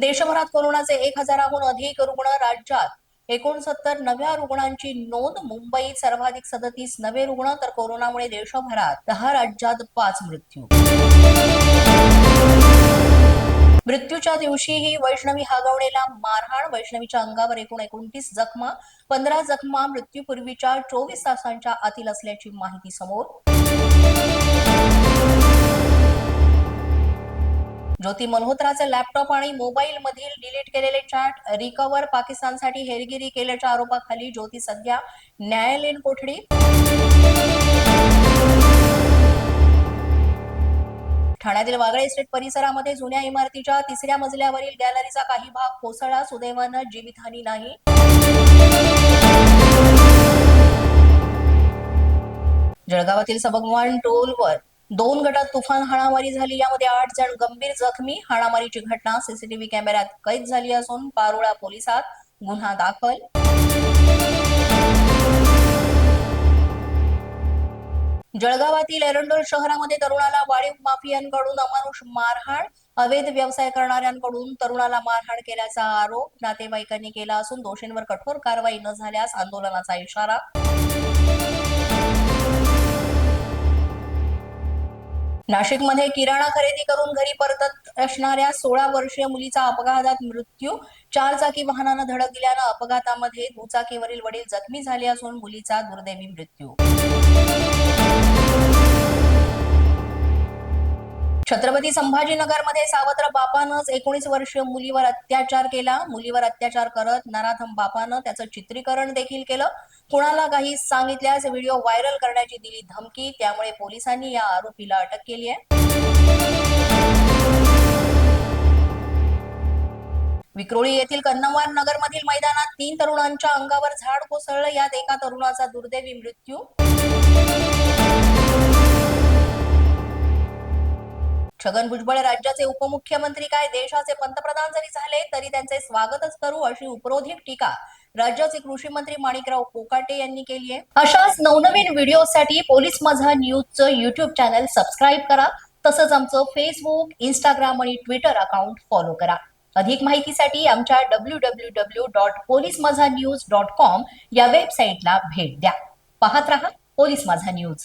देशभरात कोरोनाचे एक हजाराहून अधिक रुग्ण राज्यात. एकोणसत्तर नव्या रुग्णांची नोंद मुंबईत सर्वाधिक सदतीस नवे रुग्ण तर कोरोनामुळे देशभरात दहा राज्यात पाच मृत्यू. मृत्यूच्या दिवशीही वैष्णवी हागवणेला मारहाण वैष्णवीच्या अंगावर एकूण एकोणतीस जखमा पंधरा जखमा मृत्यूपूर्वीच्या चोवीस तासांच्या आतील असल्याची माहिती समोर. ज्योती मल्होत्राचे लॅपटॉप आणि मोबाईल मधील डिलीट केलेले चॅट रिकव्हर पाकिस्तानसाठी हेरगिरी केल्याच्या आरोपाखाली ज्योती सध्या न्यायालयीन कोठडी. ठाण्यातील वागळे इस्टेट परिसरामध्ये जुन्या इमारतीच्या तिसऱ्या मजल्यावरील गॅलरीचा काही भाग कोसळला सुदैवानं जीवितहानी नाही. जळगावातील सबगवान टोलवर दोन गटात तुफान हाणामारी झाली. यामध्ये आठ जण गंभीर जखमी. हाणामारीची घटना सीसीटीव्ही कॅमेऱ्यात कैद झाली असून पारोळा पोलिसात गुन्हा दाखल. जळगावातील एरंडोल शहरामध्ये तरुणाला वाळीव माफियांकडून अमानुष मारहाण. अवैध व्यवसाय करणाऱ्यांकडून तरुणाला मारहाण केल्याचा आरोप नातेवाईकांनी केला असून दोषींवर कठोर कारवाई न झाल्यास आंदोलनाचा इशारा नाशिकमध्ये किराणा खरेदी करून घरी परतत असणाऱ्या सोळा वर्षीय मुलीचा अपघातात मृत्यू. चार चाकी वाहनानं धडक दिल्यानं अपघातामध्ये दुचाकीवरील वडील जखमी झाले असून मुलीचा दुर्दैवी मृत्यू. छत्रपती संभाजीनगरमध्ये सावत्र बापानंच एकोणीस वर्षीय मुलीवर अत्याचार केला. मुलीवर अत्याचार करत नराधम बापानं त्याचं चित्रीकरण देखील केलं. कुणाला काही सांगितल्यास व्हिडिओ व्हायरल करण्याची दिली धमकी त्यामुळे पोलिसांनी या आरोपीला अटक केली आहे. विक्रोळी येथील कन्नवार नगरमधील मैदानात तीन तरुणांच्या अंगावर झाड कोसळलं. यात एका तरुणाचा दुर्दैवी मृत्यू छगन भुजबळ राज्याचे उपमुख्यमंत्री काय? देशाचे पंतप्रधान जरी झाले तरी त्यांचे स्वागतच करू अशी उपरोधिक टीका राज्याचे कृषी मंत्री माणिकराव कोकाटे यांनी केली आहे. अशाच नवनवीन व्हिडिओसाठी पोलीस माझा न्यूजचं युट्यूब चॅनल सबस्क्राईब करा. तसंच आमचं फेसबुक इंस्टाग्राम आणि ट्विटर अकाउंट फॉलो करा. अधिक माहितीसाठी आमच्या W W W dot police Majha news dot com या वेबसाईटला भेट द्या. पाहत रहा पोलीस माझा न्यूज.